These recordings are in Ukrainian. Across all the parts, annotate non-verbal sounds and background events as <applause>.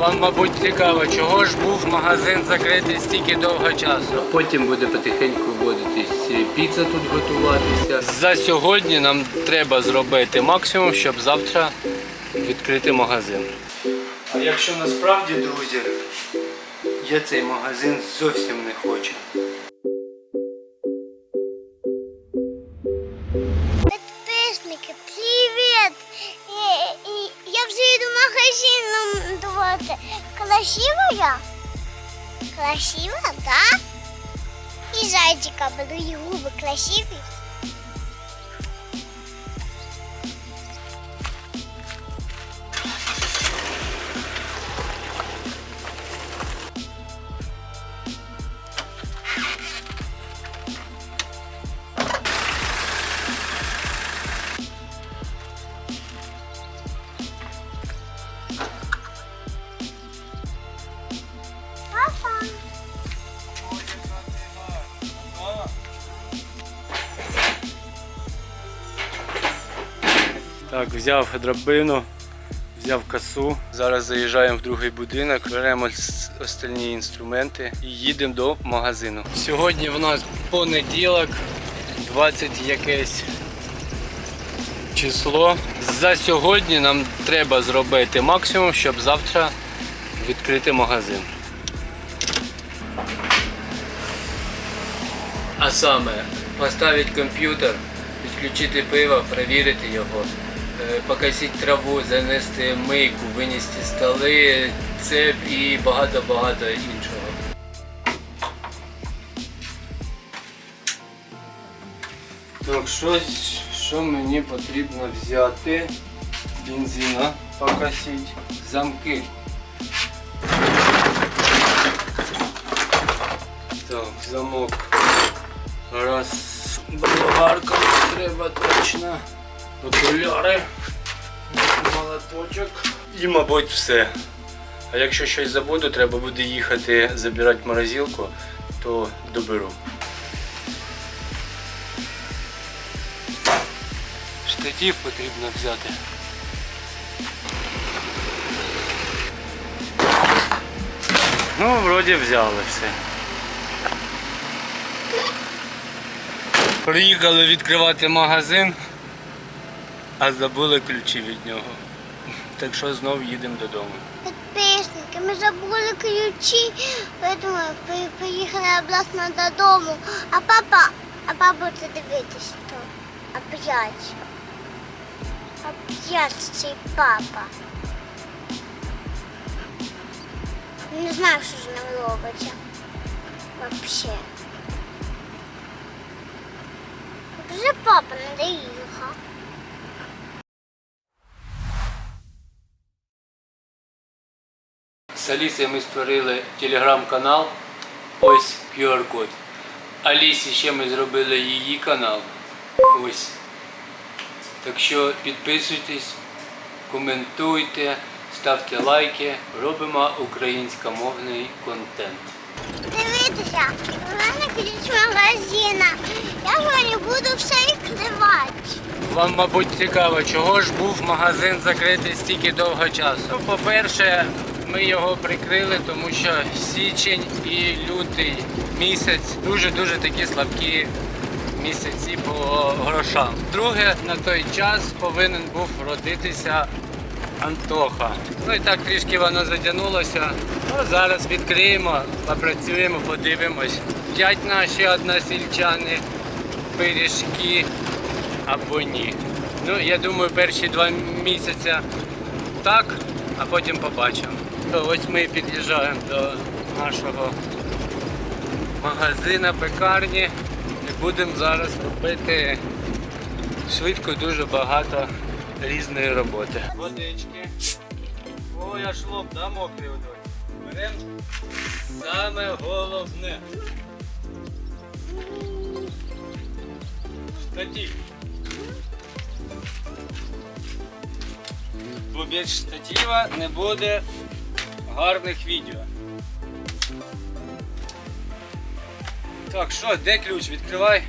Вам, мабуть, цікаво, чого ж був магазин закритий стільки довго часу. Потім буде потихеньку вводитись піца тут готуватися. За сьогодні нам треба зробити максимум, щоб завтра відкрити магазин. А якщо насправді, друзі, я цей магазин зовсім не хочу. Магазином красивая? Красиво да? И зайчика буду, и губы красиві. Так, взяв драбину, взяв косу. Зараз заїжджаємо в другий будинок, беремо остальні інструменти і їдемо до магазину. Сьогодні в нас понеділок, 20 якесь число. За сьогодні нам треба зробити максимум, щоб завтра відкрити магазин. А саме поставити комп'ютер, підключити пиво, перевірити його, покосити траву, занести мийку, винести столи, цеп і багато-багато іншого. Так, щось, що мені потрібно взяти? Бензина покосити, замки. Так, замок. Раз. Болгарка треба точно. Окуляри. Молоточок. І, мабуть, все. А якщо щось забуду, треба буде їхати забирати морозилку, то доберу. Штатів потрібно взяти. Ну, вроді взяли все. Приїхали відкривати магазин, а забули ключі від нього. Так що знов їдемо додому. Підписники, ми забули ключі, тому приїхали обласно додому. А папа, а папа це дивитись то. Опять. Опять цей папа. Не знаю, що з ним робиться. Вообще. Вже папа не З Алісою ми створили телеграм-канал. Ось QR-код. Алісі ще ми зробили її канал. Ось. Так що підписуйтесь, коментуйте, ставте лайки. Робимо українськомовний контент. Дивіться, у мене ключ магазина. Я сьогодні буду все відкривати. Вам, мабуть, цікаво, чого ж був магазин закритий стільки довго часу. Ну, по-перше, ми його прикрили, тому що січень і лютий місяць дуже-дуже такі слабкі місяці по грошам. Друге, на той час повинен був родитися Антоха. Ну і так трішки воно затягнулося. Ну, зараз відкриємо, попрацюємо, подивимось. П'ять наші односельчани, пиріжки або ні. Ну, я думаю, перші два місяці так, а потім побачимо. Ось ми під'їжджаємо до нашого магазина, пекарні і будемо зараз робити швидко дуже багато різної роботи. Водички. Ой, аж лоб, да, мокрий водой. Беремо саме головне. Штатив. Бо без штатива не буде гарних відео. Так, що, де ключ? Відкривай.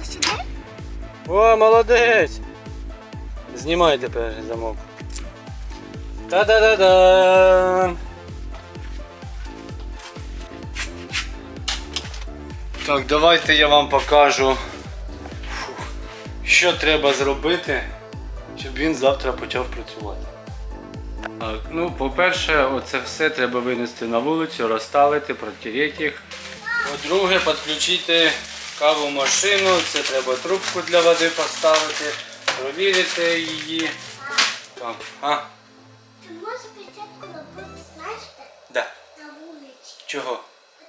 Ось сюди? О, молодець! Знімай тепер замок. Та-да-да-да! Так, давайте я вам покажу, що треба зробити, щоб він завтра почав працювати. Так, ну, по-перше, оце все треба винести на вулицю, розставити, протереть їх. По-друге, підключити каву машину, це треба трубку для води поставити, провірити її. Так, а? Ти можеш спочатку робити, знаєш. Да. на вулиці. Чого?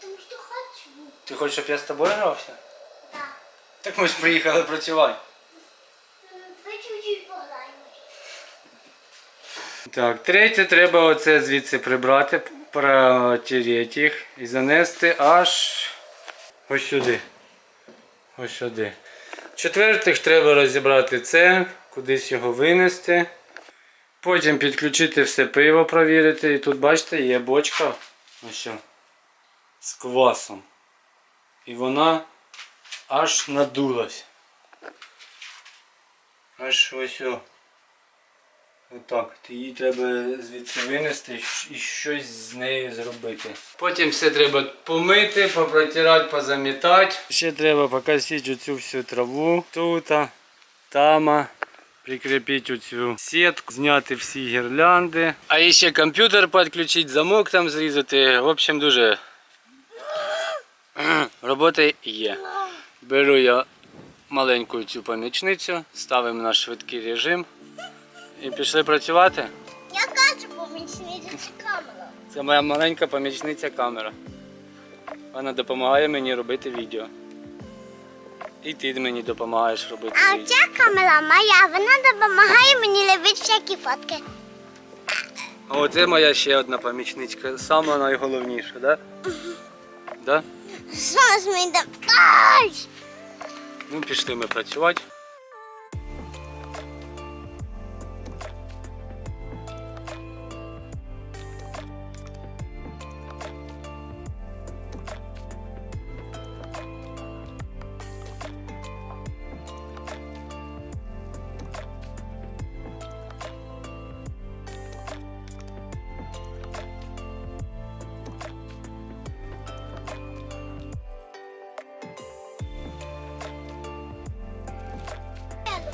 Тому що хочу. Ти хочеш, щоб я з тобою грався? Так. Так ми ж приїхали працювати. Ви чуть-чуть пограємо. Так, третє, треба оце звідси прибрати, протереть їх і занести аж ось сюди. Ось сюди. Четвертих треба розібрати це, кудись його винести. Потім підключити все пиво, провірити. І тут, бачите, є бочка ось що, з квасом. І вона аж надулась. Аж ось. о. Отак, її треба звідси винести і щось з нею зробити. Потім все треба помити, попротирати, позамітати. Ще треба покосити оцю всю траву тут, там, прикріпити оцю сітку, зняти всі гірлянди. А ще комп'ютер підключити, замок там зрізати. В общем, дуже <clears throat> роботи є. Беру я маленьку цю помічницю, ставимо на швидкий режим. І пішли працювати. Я кажу, помічниця камера. Це моя маленька помічниця камера. Вона допомагає мені робити відео. І ти мені допомагаєш робити А відео. ця камера моя, вона допомагає мені ловити всякі фотки. А оце моя ще одна помічничка, сама найголовніша, да? Да? Що з мені там? Ну, пішли ми працювати.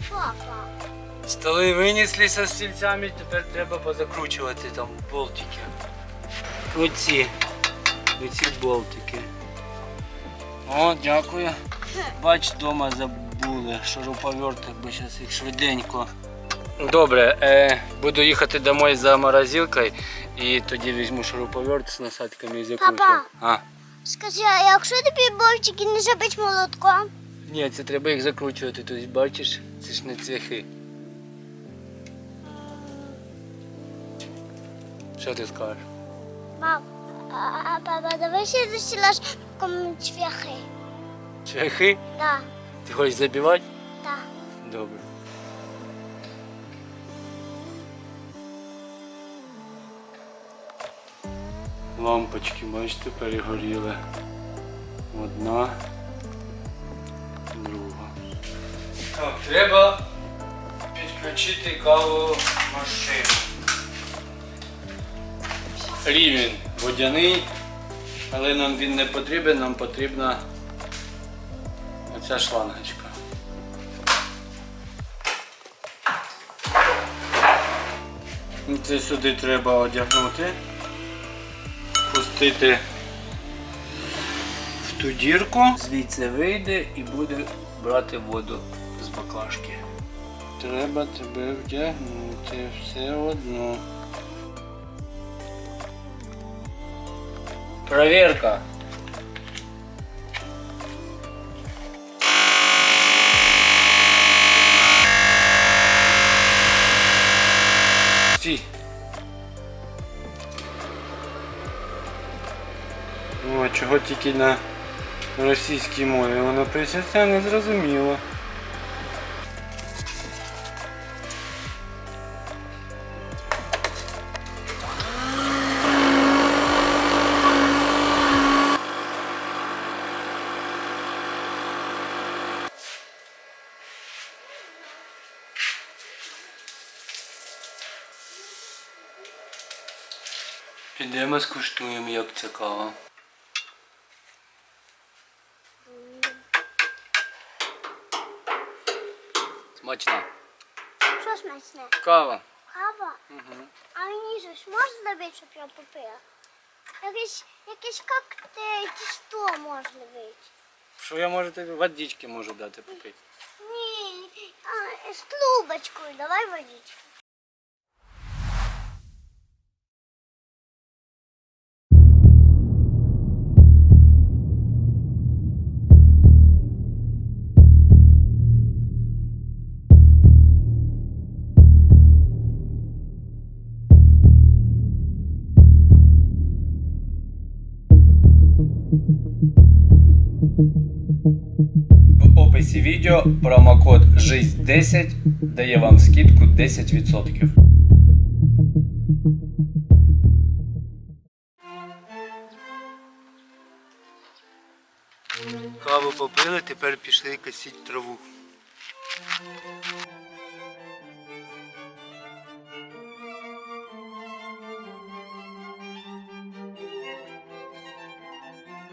Папа. Столи винеслися з стільцями, тепер треба позакручувати там болтики. Оці. Оці болтики. О, дякую. Бач, вдома забули шуруповертик, бо зараз їх швиденько. Добре, е, буду їхати домой за морозилкою і тоді візьму шуруповерт з насадками і закручу. Папа. А, Скажи, а якщо тобі бовчики не забить молотком? Ні, це треба їх закручувати. Тобто, бачиш, це ж не цехи. Що ти скажеш? Мам, а, папа, давай ще засілаш комчвяхи. Цехи? Да, Ти хочеш забивати? да. Добре. Лампочки, бачите, перегоріли. Одна, Так, треба підключити каву машину. Рівень водяний, але нам він не потрібен, нам потрібна оця шлангочка. Це сюди треба одягнути, пустити в ту дірку, звідси вийде і буде брати воду баклажки. Треба тебе вдягнути все одно. Проверка. Стій. О, чого тільки на російській мові воно пишеться не зрозуміло. Підемо скуштуємо, як це кава. Смачна. Що смачне? Кава. Кава? А мені щось можна зробити, щоб я попила? Якийсь, якийсь коктейль чи що можна робити? Що я можу тобі? Водички можу дати попити. Ні, а, з трубочкою, давай водичку. В описі відео промокод ЖИЗЬ10 дає вам скидку 10%. Каву попили, тепер пішли косити траву.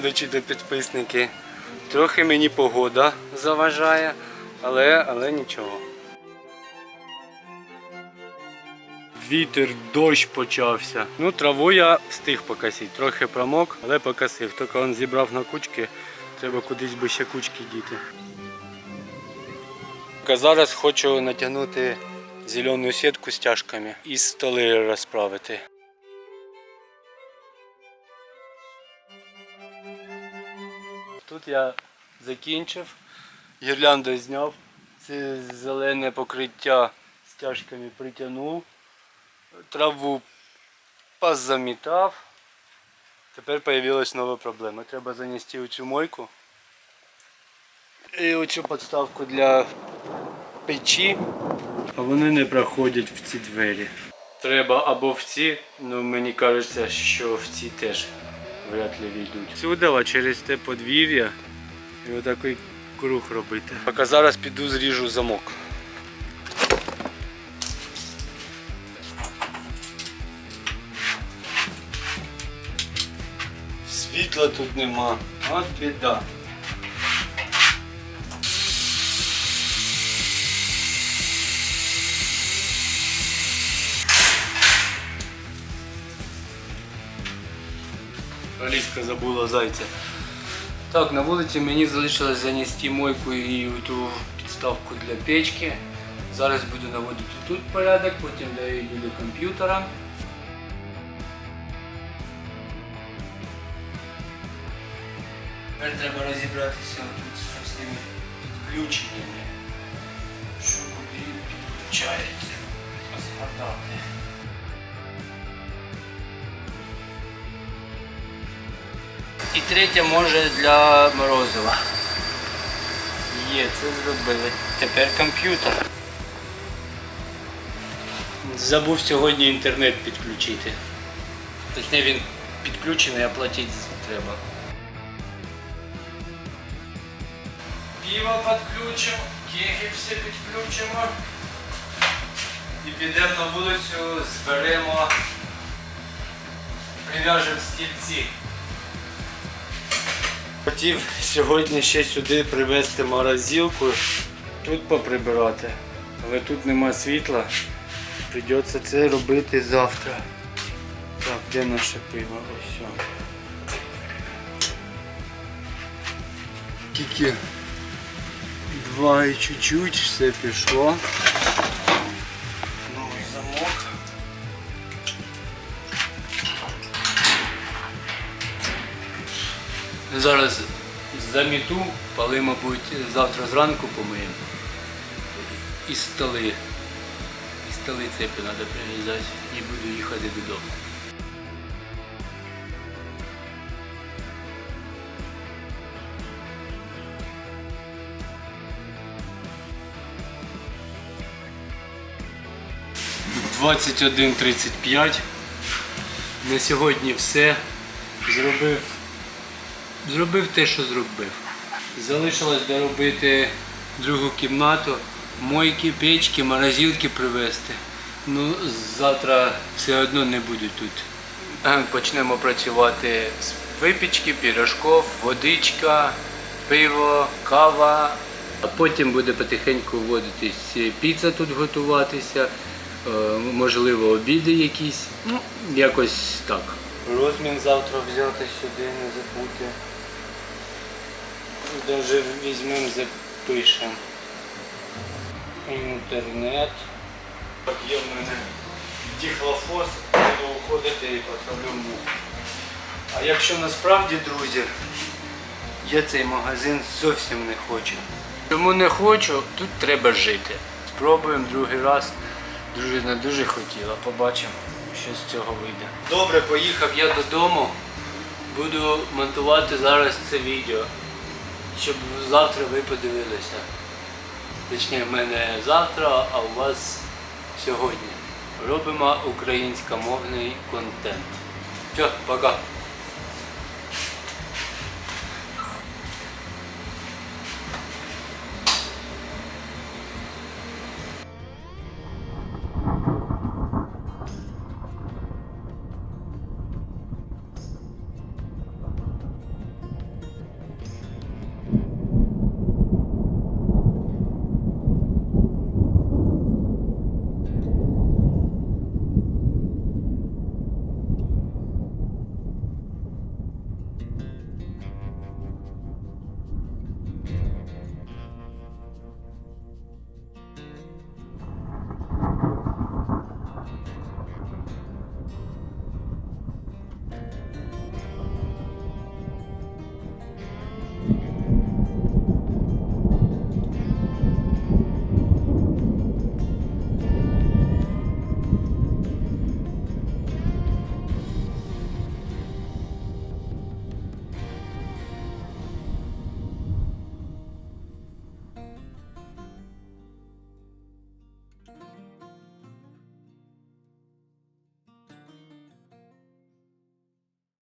Глядачі та підписники. Трохи мені погода заважає, але, але нічого. Вітер, дощ почався. Ну, траву я встиг покосити. Трохи промок, але покосив. Тільки він зібрав на кучки, треба кудись би ще кучки діти. Зараз хочу натягнути зелену сітку з тяжками і столи розправити. Тут я закінчив, гірлянду зняв, це зелене покриття стяжками притягнув, траву позамітав. Тепер з'явилась нова проблема. Треба занести оцю мойку і оцю підставку для печі, а вони не проходять в ці двері. Треба або в ці, ну мені кажеться, що в ці теж вряд ли війдуть. Сюди через те подвір'я і отакий круг робити. Поки зараз піду зріжу замок. Світла тут нема. От біда. Аліска забула зайця. Так, на вулиці мені залишилось занести мойку і ту підставку для печки. Зараз буду наводити тут порядок, потім дойду до комп'ютера. Тепер треба розібратися тут з цими підключеннями. Що підключається. Згадати. І третє може для морозива. Є, це зробили. Тепер комп'ютер. Забув сьогодні інтернет підключити. Точніше він підключений, а платити треба. Пиво підключимо, кеги всі підключимо. І підемо на вулицю, зберемо, прив'яжемо стільці. Хотів сьогодні ще сюди привезти морозилку, тут поприбирати, але тут нема світла. Придеться це робити завтра. Так, де наше пиво? Ось. Тільки два і чуть-чуть, все пішло. Зараз заміту, пали, мабуть, завтра зранку помиємо. І столи. І столи цепи треба прив'язати і буду їхати додому. Двадцять один тридцять п'ять. На сьогодні все. Зробив Зробив те, що зробив. Залишилось доробити другу кімнату, мойки, печки, морозилки привезти. Ну, завтра все одно не буду тут е, почнемо працювати з випічки, пірожків, водичка, пиво, кава. А потім буде потихеньку вводитись піца тут готуватися, е, можливо, обіди якісь. Ну, якось так. Розмін завтра взяти сюди, не забути. Даже візьмемо, запишемо. Інтернет. Так, Є в мене діхлофос, буду уходити і потравлю мух. А якщо насправді, друзі, я цей магазин зовсім не хочу. Чому не хочу, тут треба жити. Спробуємо другий раз. Дружина дуже хотіла, побачимо, що з цього вийде. Добре, поїхав я додому. Буду монтувати зараз це відео, щоб завтра ви подивилися. Точніше, в мене завтра, а у вас сьогодні. Робимо українськомовний контент. Все, пока.